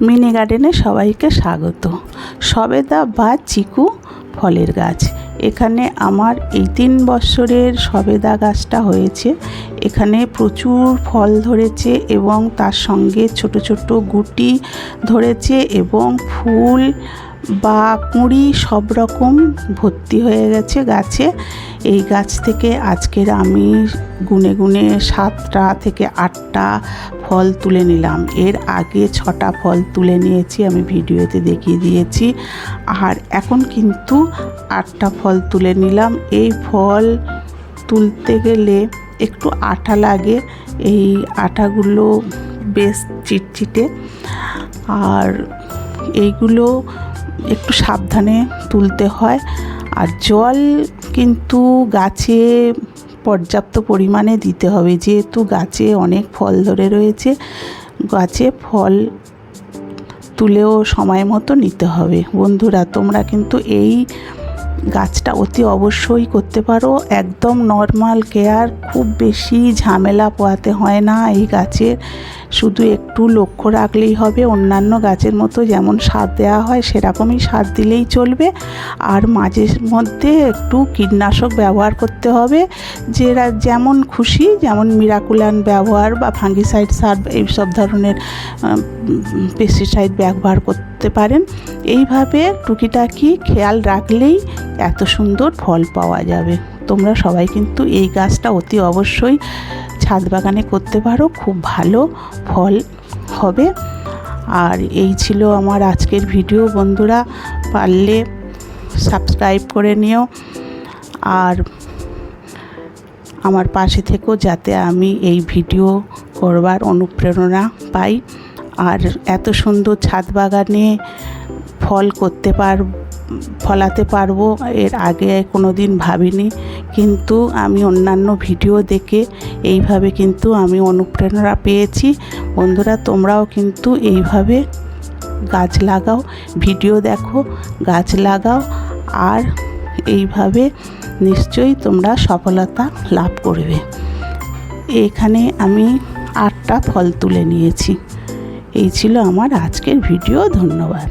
Mini গার্ডেনে সবাইকে স্বাগত। সবেদা বা চিকু ফলের গাছ। এখানে আমার এই তিন বছরের সবেদা গাছটা হয়েছে। এখানে প্রচুর ফল ধরেছে এবং তার সঙ্গে ছোট ছোট গুটি ধরেছে এবং ফুল বা কুঁড়ি সব রকম ভর্তি হয়ে গেছে গাছে। এই গাছ থেকে আজকের আমি গুনে গুনে সাতটা থেকে আটটা ফল তুলে নিলাম। এর আগে ছটা ফল তুলে নিয়েছি, আমি ভিডিওতে দেখিয়ে দিয়েছি। আর এখন কিন্তু আটটা ফল তুলে নিলাম। এই ফল তুলতে গেলে একটু আঠা লাগে। এই আঠাগুলো বেশ চিটচিটে। আর এইগুলো একটু সাবধানে তুলতে হয়। আর জল কিন্তু গাছে পর্যাপ্ত পরিমাণে দিতে হবে। যেহেতু গাছে অনেক ফল ধরে রয়েছে, গাছে ফল তুলেও সময় মতো নিতে হবে। বন্ধুরা, তোমরা কিন্তু এই গাছটা অতি অবশ্যই করতে পারো। একদম নর্মাল কেয়ার খুব বেশি ঝামেলা পোয়াতে হয় না এই গাছের। শুধু একটু লক্ষ্য রাখলেই হবে। অন্যান্য গাছের মতো যেমন সার দেওয়া হয়, সেরকমই সার দিলেই চলবে। আর মাঝে মধ্যে একটু কীটনাশক ব্যবহার করতে হবে। যেরা যেমন খুশি, যেমন মিরাকুলান ব্যবহার বা ফাঙ্গিসাইড সার এইসব ধরনের পেস্টিসাইড ব্যবহার করতে পারেন। এইভাবে টুকিটাকি খেয়াল রাখলেই এত সুন্দর ফল পাওয়া যাবে। তোমরা সবাই কিন্তু এই গাছটা অতি অবশ্যই ছাদ বাগানে করতে পারো, খুব ভালো ফল হবে। আর এই ছিল আমার আজকের ভিডিও বন্ধুরা, পারলে সাবস্ক্রাইব করে নিও। আর আমার পাশে থেকেও যাতে আমি এই ভিডিও করবার অনুপ্রেরণা পাই। আর এত সুন্দর ছাদ বাগানে ফল করতে পার, ফলাতে পারব। এর আগে কোনো দিন ভাবিনি। কিন্তু আমি অন্যান্য ভিডিও দেখে এইভাবে কিন্তু আমি অনুপ্রেরণা পেয়েছি। বন্ধুরা, তোমরাও কিন্তু এইভাবে গাছ লাগাও, ভিডিও দেখো, গাছ লাগাও, আর এইভাবে নিশ্চয়ই তোমরা সফলতা লাভ করবে। এখানে আমি আটটা ফল তুলে নিয়েছি। এই ছিল আমার আজকের ভিডিও। ধন্যবাদ।